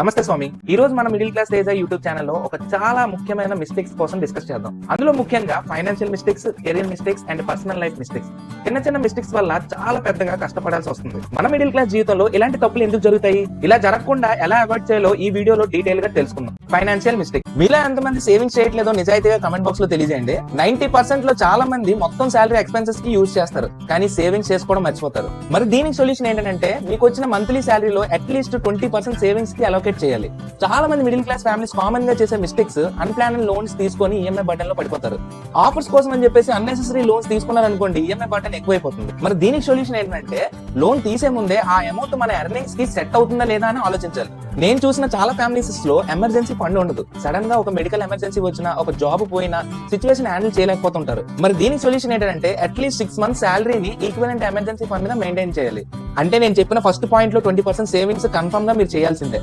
నమస్తే స్వామి. ఈ రోజు మన మిడిల్ క్లాస్ తేజ యూట్యూబ్ ఛానల్లో ఒక చాలా ముఖ్యమైన మిస్టేక్స్ కోసం డిస్కస్ చేద్దాం. అందులో ముఖ్యంగా financial mistakes career mistakes and personal life mistakes చిన్న చిన్న మిస్టేక్స్ వల్ల చాలా పెద్దగా కష్టపడాల్సి వస్తుంది. మన మిడిల్ క్లాస్ జీవితంలో ఇలాంటి తప్పులు ఎందుకు జరుగుతాయి? ఇలా జరగకుండా ఎలా అవాయిడ్ చేయాలో ఈ వీడియోలో డీటెయిల్గా తెలుసుకుందాం. ఫైనాన్షియల్ మిస్టేక్ మీలో ఎంతమంది సేవింగ్స్ చేయట్లేదో నిజాయితీగా కమెంట్ బాక్స్లో తెలియజేయండి. నైన్టీ పర్సెంట్లో చాలా మంది మొత్తం శాలరీ ఎక్స్పెన్సెస్కి యూజ్ చేస్తారు. కానీ సేవింగ్స్ చేసుకోవడం మర్చిపోతారు. మరి దీనికి సొల్యూషన్ ఏంటంటే మీకు వచ్చిన మంత్లీ శాలరీలో అట్లీస్ట్ ట్వంటీ పర్సెంట్ సేవింగ్స్కి అలొకేట్ చేయాలి. చాలా మంది మిడిల్ క్లాస్ ఫ్యామిలీస్ కామన్గా చేసే మిస్టేక్స్ అన్ప్లాన్ లోన్స్ తీసుకొని ఈఎంఐ బటన్లో పడిపోతారు. ఆఫర్స్ కోసం అని చెప్పేసి అన్నెసెసరీ లోన్స్ తీసుకున్నారు అనుకోండి ఈఎంఐ బటన్ ఎక్కువైపోతుంది. మరి దీనికి సొల్యూషన్ ఏంటంటే లోన్ తీసే ముందే ఆ అమౌంట్ మన ఎర్నింగ్స్కి సెట్ అవుతుందా లేదా అని ఆలోచించాలి. నేను చూసిన చాలా ఫ్యామిలీస్లో ఎమర్జెన్సీ ఫండ్ ఉండదు. సడన్గా ఒక మెడికల్ ఎమర్జెన్సీ వచ్చినా ఒక జాబ్ పోయినా సిచువేషన్ హ్యాండిల్ చేయలేకపోతుంటారు. మరి దీనికి సొల్యూషన్ ఏంటంటే అట్లీస్ట్ సిక్స్ మంత్స్ శాలరీని ఈక్వలెంట్ ఎమర్జెన్సీ ఫండ్గా మెయింటైన్ చేయాలి. అంటే నేను చెప్పిన ఫస్ట్ పాయింట్లో ట్వంటీ పర్సెంట్ సేవింగ్స్ కన్ఫర్మ్గా మీరు చేయాల్సిందే.